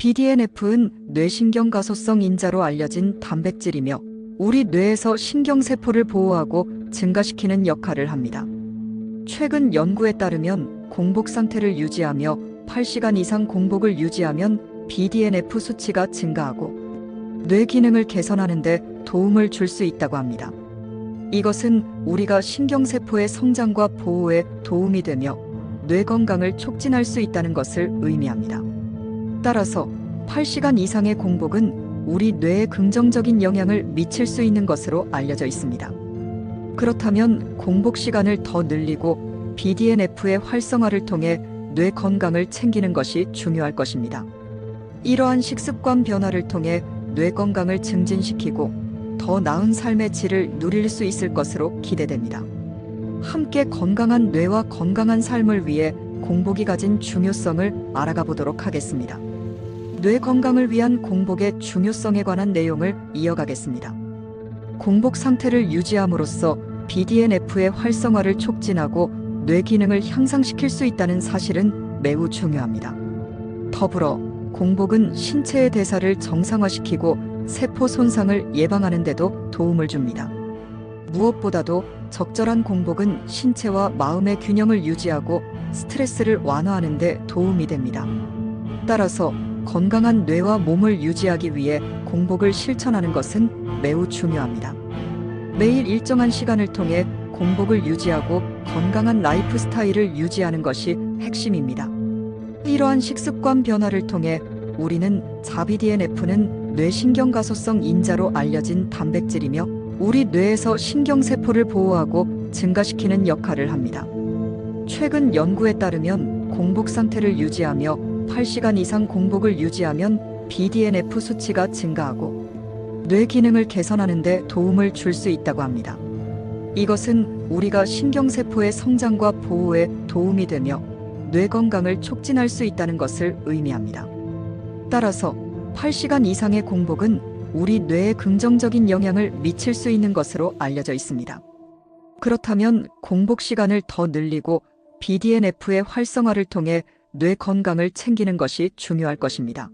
BDNF는 뇌신경 가소성 인자로 알려진 단백질이며 우리 뇌에서 신경세포를 보호하고 증가시키는 역할을 합니다. 최근 연구에 따르면 공복 상태를 유지하며 8시간 이상 공복을 유지하면 BDNF 수치가 증가하고 뇌 기능을 개선하는 데 도움을 줄 수 있다고 합니다. 이것은 우리가 신경세포의 성장과 보호에 도움이 되며 뇌 건강을 촉진할 수 있다는 것을 의미합니다. 따라서 8시간 이상의 공복은 우리 뇌에 긍정적인 영향을 미칠 수 있는 것으로 알려져 있습니다. 그렇다면 공복 시간을 더 늘리고 BDNF의 활성화를 통해 뇌 건강을 챙기는 것이 중요할 것입니다. 이러한 식습관 변화를 통해 뇌 건강을 증진시키고 더 나은 삶의 질을 누릴 수 있을 것으로 기대됩니다. 함께 건강한 뇌와 건강한 삶을 위해 공복이 가진 중요성을 알아가 보도록 하겠습니다. 뇌 건강을 위한 공복의 중요성에 관한 내용을 이어가겠습니다. 공복 상태를 유지함으로써 BDNF의 활성화를 촉진하고 뇌 기능을 향상시킬 수 있다는 사실은 매우 중요합니다. 더불어 공복은 신체의 대사를 정상화시키고 세포 손상을 예방하는 데도 도움을 줍니다. 무엇보다도 적절한 공복은 신체와 마음의 균형을 유지하고 스트레스를 완화하는 데 도움이 됩니다. 따라서 건강한 뇌와 몸을 유지하기 위해 공복을 실천하는 것은 매우 중요합니다. 매일 일정한 시간을 통해 공복을 유지하고 건강한 라이프 스타일을 유지하는 것이 핵심입니다. 이러한 식습관 변화를 통해 우리는 자비DNF는 뇌신경가소성 인자로 알려진 단백질이며 우리 뇌에서 신경세포를 보호하고 증가시키는 역할을 합니다. 최근 연구에 따르면 공복 상태를 유지하며 8시간 이상 공복을 유지하면 BDNF 수치가 증가하고 뇌 기능을 개선하는 데 도움을 줄 수 있다고 합니다. 이것은 우리가 신경세포의 성장과 보호에 도움이 되며 뇌 건강을 촉진할 수 있다는 것을 의미합니다. 따라서 8시간 이상의 공복은 우리 뇌에 긍정적인 영향을 미칠 수 있는 것으로 알려져 있습니다. 그렇다면 공복 시간을 더 늘리고 BDNF의 활성화를 통해 뇌 건강을 챙기는 것이 중요할 것입니다.